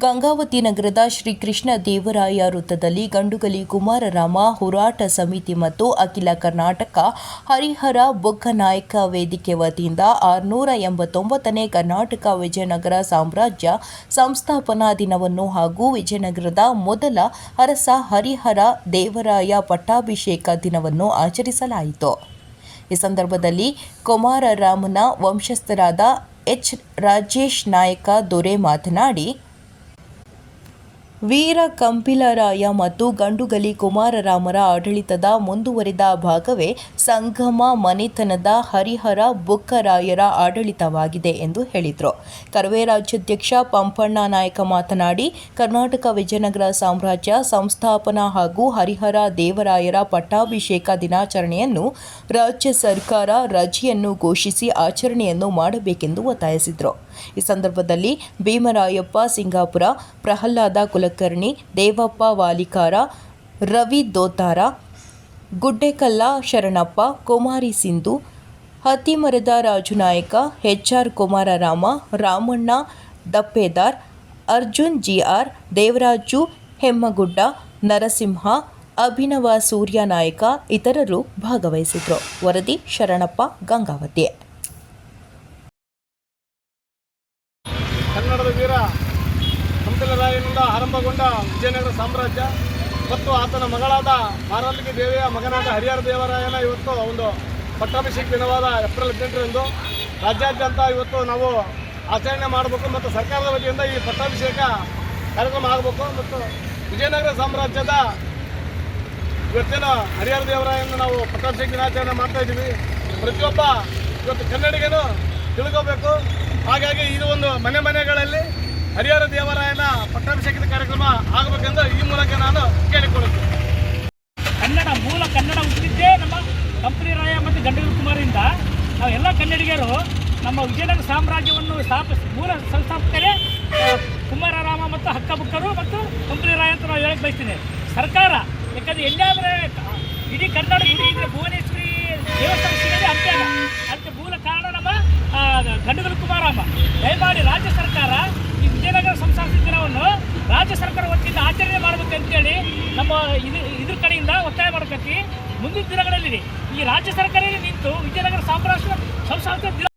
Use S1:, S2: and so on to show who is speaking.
S1: ಗಂಗಾವತಿ ನಗರದ ಶ್ರೀಕೃಷ್ಣ ದೇವರಾಯ ವೃತ್ತದಲ್ಲಿ ಗಂಡುಗಲಿ ಕುಮಾರರಾಮ ಹೋರಾಟ ಸಮಿತಿ ಮತ್ತು ಅಖಿಲ ಕರ್ನಾಟಕ ಹರಿಹರ ಬೊಗ್ಗನಾಯಕ ವೇದಿಕೆ ವತಿಯಿಂದ ಆರುನೂರ ಎಂಬತ್ತೊಂಬತ್ತನೇ ಕರ್ನಾಟಕ ವಿಜಯನಗರ ಸಾಮ್ರಾಜ್ಯ ಸಂಸ್ಥಾಪನಾ ದಿನವನ್ನು ಹಾಗೂ ವಿಜಯನಗರದ ಮೊದಲ ಅರಸ ಹರಿಹರ ದೇವರಾಯ ಪಟ್ಟಾಭಿಷೇಕ ದಿನವನ್ನು ಆಚರಿಸಲಾಯಿತು. ಈ ಸಂದರ್ಭದಲ್ಲಿ ಕುಮಾರರಾಮನ ವಂಶಸ್ಥರಾದ ಎಚ್ ರಾಜೇಶ್ ನಾಯಕ ದೊರೆ ಮಾತನಾಡಿ ವೀರ ಕಂಪಿಲರಾಯ ಮತ್ತು ಗಂಡುಗಲಿ ಕುಮಾರರಾಮರ ಆಡಳಿತದ ಮುಂದುವರಿದ ಭಾಗವೇ ಸಂಗಮ ಮನೆತನದ ಹರಿಹರ ಬುಕ್ಕರಾಯರ ಆಡಳಿತವಾಗಿದೆ ಎಂದು ಹೇಳಿದರು. ಕರವೇ ರಾಜ್ಯಾಧ್ಯಕ್ಷ ಪಂಪಣ್ಣ ನಾಯಕ ಮಾತನಾಡಿ, ಕರ್ನಾಟಕ ವಿಜಯನಗರ ಸಾಮ್ರಾಜ್ಯ ಸಂಸ್ಥಾಪನಾ ಹಾಗೂ ಹರಿಹರ ದೇವರಾಯರ ಪಟ್ಟಾಭಿಷೇಕ ದಿನಾಚರಣೆಯನ್ನು ರಾಜ್ಯ ಸರ್ಕಾರ ರಜೆಯನ್ನು ಘೋಷಿಸಿ ಆಚರಣೆಯನ್ನು ಮಾಡಬೇಕೆಂದು ಒತ್ತಾಯಿಸಿದರು. ಈ ಸಂದರ್ಭದಲ್ಲಿ Bhimarayappa, Singapura, Prahlada Kulkarni, Devappa Valikara, Ravi Dotara, Guddekal Sharanappa, Kumari Sindhu Hattimarada Rajunayaka H R Kumararama, Ramanna Dappedar, Arjun G R Devaraju Hemmagudda Narasimha, Abhinava Surya Nayaka ಇತರರು ಭಾಗವಹಿಸಿದರು. ವರದಿ ಶರಣಪ್ಪ ಗಂಗಾವತಿ
S2: ಕನ್ನಡದ ವೀರ ಕಂಪಿಲರಾಯನಿಂದ ಆರಂಭಗೊಂಡ ವಿಜಯನಗರ ಸಾಮ್ರಾಜ್ಯ ಮತ್ತು ಆತನ ಮಗಳಾದ ಮಾರಲ್ಲಿಗೆ ದೇವಿಯ ಮಗನಾದ ಹರಿಹರ ದೇವರಾಯನ ಇವತ್ತು ಒಂದು ಪಟ್ಟಾಭಿಷೇಕ ದಿನವಾದ ಏಪ್ರಿಲ್ ಹದಿನೆಂಟರಂದು ರಾಜ್ಯಾದ್ಯಂತ ಇವತ್ತು ನಾವು ಆಚರಣೆ ಮಾಡಬೇಕು ಮತ್ತು ಸರ್ಕಾರದ ವತಿಯಿಂದ ಈ ಪಟ್ಟಾಭಿಷೇಕ ಕಾರ್ಯಕ್ರಮ ಆಗಬೇಕು ಮತ್ತು ವಿಜಯನಗರ ಸಾಮ್ರಾಜ್ಯದ ಇವತ್ತಿನ ಹರಿಹರ ದೇವರಾಯನ ನಾವು ಪಟ್ಟಾಭಿಷೇಕ ದಿನಾಚರಣೆ ಮಾಡ್ತಾ ಇದ್ದೀವಿ. ಪ್ರತಿಯೊಬ್ಬ ಇವತ್ತು ಕನ್ನಡಿಗನು ತಿಳ್ಕೋಬೇಕು. ಹಾಗಾಗಿ ಇದು ಒಂದು ಮನೆ ಮನೆಗಳಲ್ಲಿ ಹರಿಹರ ದೇವರಾಯನ ಪಟ್ಟಾಭಿಷೇಕದ ಕಾರ್ಯಕ್ರಮ ಆಗಬೇಕೆಂದು ಈ ಮೂಲಕ ನಾನು ಕೇಳಿಕೊಳ್ಳುತ್ತೇನೆ.
S3: ಕನ್ನಡ ಮೂಲ ಕನ್ನಡ ಹುಟ್ಟಿದ್ದೇ ನಮ್ಮ ಕಂಪನಿ ರಾಯ ಮತ್ತು ಗಂಡಗಲ್ ಕುಮಾರಿಂದ ನಾವು ಎಲ್ಲ ಕನ್ನಡಿಗರು ನಮ್ಮ ವಿಜಯನಗರ ಸಾಮ್ರಾಜ್ಯವನ್ನು ಸ್ಥಾಪಿಸಿ ಮೂಲ ಸಂಸ್ಥಾಪಕರೇ ಕುಮಾರರಾಮ ಮತ್ತು ಹಕ್ಕಬುಕ್ಕರು ಮತ್ತು ಕಂಪನಿ ರಾಯ ಅಂತ ನಾವು ಹೇಳಕ್ಕೆ ಬಯಸ್ತೀನಿ. ಸರ್ಕಾರ ಯಾಕಂದ್ರೆ ಎಲ್ಲಾದರೆ ಇಡೀ ಕನ್ನಡ ಇಡೀ ಭುವನೇಶ್ವರಿ ದೇವಸ್ಥಾನ ಸಿಗದೆ ಅಂತ್ಯಾಗ ಅದಕ್ಕೆ ಮೂಲ ಕಾರಣ ನಮ್ಮ ಆ, ಕುಮಾರಾಮ ದಯಮಾಡಿ ರಾಜ್ಯ ಸರ್ಕಾರ ಈ ವಿಜಯನಗರ ಸಂಸಾರ ದಿನವನ್ನು ರಾಜ್ಯ ಸರ್ಕಾರ ವತಿಯಿಂದ ಆಚರಣೆ ಮಾಡಬೇಕು ಅಂತೇಳಿ ನಮ್ಮ ಇದು ಇದ್ರ ಕಡೆಯಿಂದ ಒತ್ತಾಯ ಮಾಡಬೇಕು. ಮುಂದಿನ ದಿನಗಳಲ್ಲಿ ಈ ರಾಜ್ಯ ಸರ್ಕಾರ ನಿಂತು ವಿಜಯನಗರ ಸಾಮ್ರಾಜ್ಯ ಸಂಸಾರ